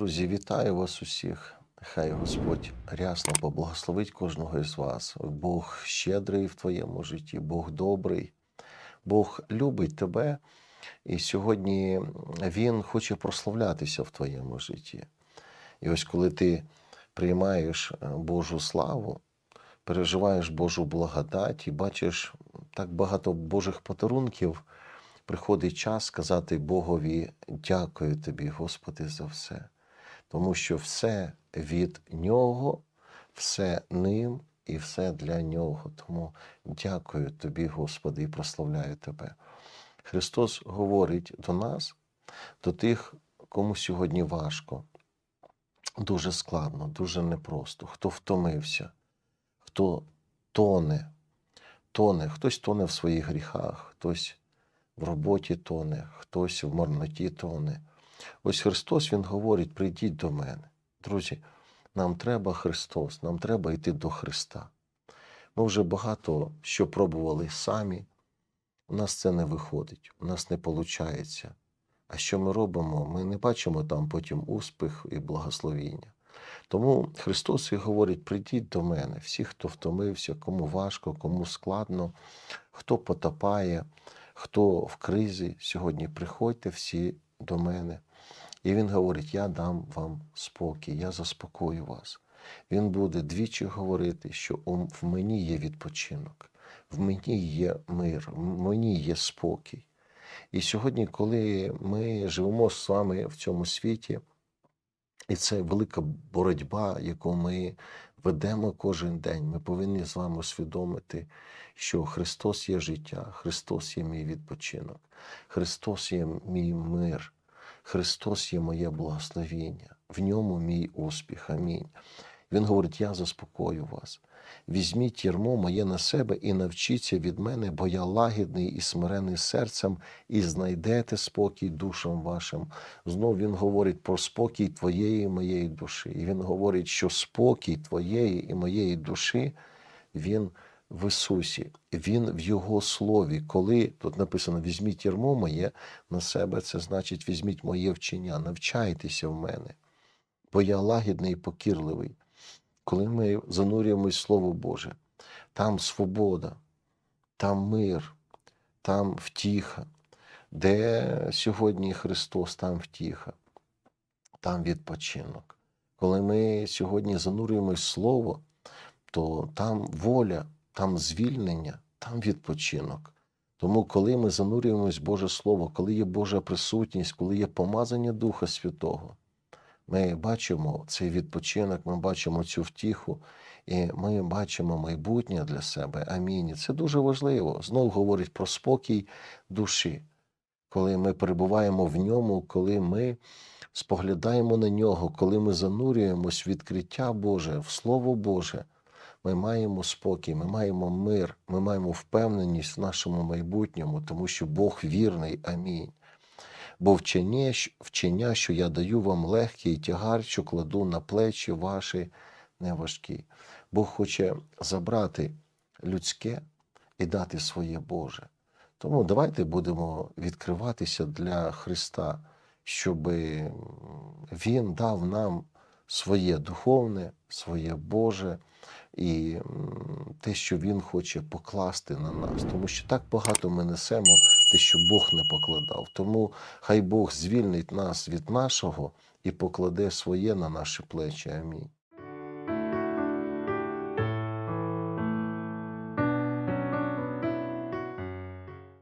Друзі, вітаю вас усіх. Хай Господь рясно поблагословить кожного із вас. Бог щедрий в твоєму житті, Бог добрий, Бог любить тебе, і сьогодні Він хоче прославлятися в твоєму житті. І ось коли ти приймаєш е, Божу славу, переживаєш Божу благодать і бачиш так багато Божих подарунків, приходить час сказати Богові дякую тобі, Господи, за все. Тому що все від Нього, все ним і все для Нього. Тому дякую тобі, Господи, і прославляю Тебе. Христос говорить до нас, до тих, кому сьогодні важко, дуже складно, дуже непросто, хто втомився, хто тоне, тоне, хтось тоне в своїх гріхах, хтось в роботі тоне, хтось в марноті тоне. Ось Христос Він говорить: прийдіть до мене. Друзі, нам треба Христос, нам треба йти до Христа. Ми вже багато що пробували самі, у нас це не виходить, у нас не виходить. А що ми робимо? Ми не бачимо там потім успіх і благословіння. Тому Христос і говорить: прийдіть до мене, всі, хто втомився, кому важко, кому складно, хто потопає, хто в кризі, сьогодні приходьте всі до мене. І Він говорить: Я дам вам спокій, я заспокою вас. Він буде двічі говорити, що в мені є відпочинок, в мені є мир, в мені є спокій. І сьогодні, коли ми живемо з вами в цьому світі, і це велика боротьба, яку ми ведемо кожен день. Ми повинні з вами усвідомити, що Христос є життя, Христос є мій відпочинок, Христос є мій мир, Христос є моє благословіння, в ньому мій успіх. Амінь. Він говорить: Я заспокою вас. Візьміть ярмо моє на себе і навчіться від мене, бо я лагідний і смирений серцем, і знайдете спокій душам вашим. Знов він говорить про спокій твоєї і моєї душі. І він говорить, що спокій твоєї і моєї душі він в Ісусі, він в Його слові. Коли тут написано візьміть ярмо моє на себе, це значить візьміть моє вчення, навчайтеся в мене, бо я лагідний і покірливий. Коли ми занурюємось в Слово Боже, там свобода, там мир, там втіха. Де сьогодні Христос, там втіха, там відпочинок. Коли ми сьогодні занурюємось в Слово, то там воля, там звільнення, там відпочинок. Тому, коли ми занурюємось в Боже Слово, коли є Божа присутність, коли є помазання Духа Святого, ми бачимо цей відпочинок, ми бачимо цю втіху, і ми бачимо майбутнє для себе. Амінь. Це дуже важливо. Знову говорить про спокій душі, коли ми перебуваємо в ньому, коли ми споглядаємо на нього, коли ми занурюємось в відкриття Боже, в Слово Боже. Ми маємо спокій, ми маємо мир, ми маємо впевненість в нашому майбутньому, тому що Бог вірний. Амінь. Бо вчення, вчення, що я даю вам легкий тягар, що кладу на плечі ваші неважкі. Бог хоче забрати людське і дати своє Боже. Тому давайте будемо відкриватися для Христа, щоб Він дав нам своє духовне, своє Боже і те, що Він хоче покласти на нас. Тому що так багато ми несемо те, що Бог не покладав. Тому хай Бог звільнить нас від нашого і покладе своє на наші плечі. Амінь.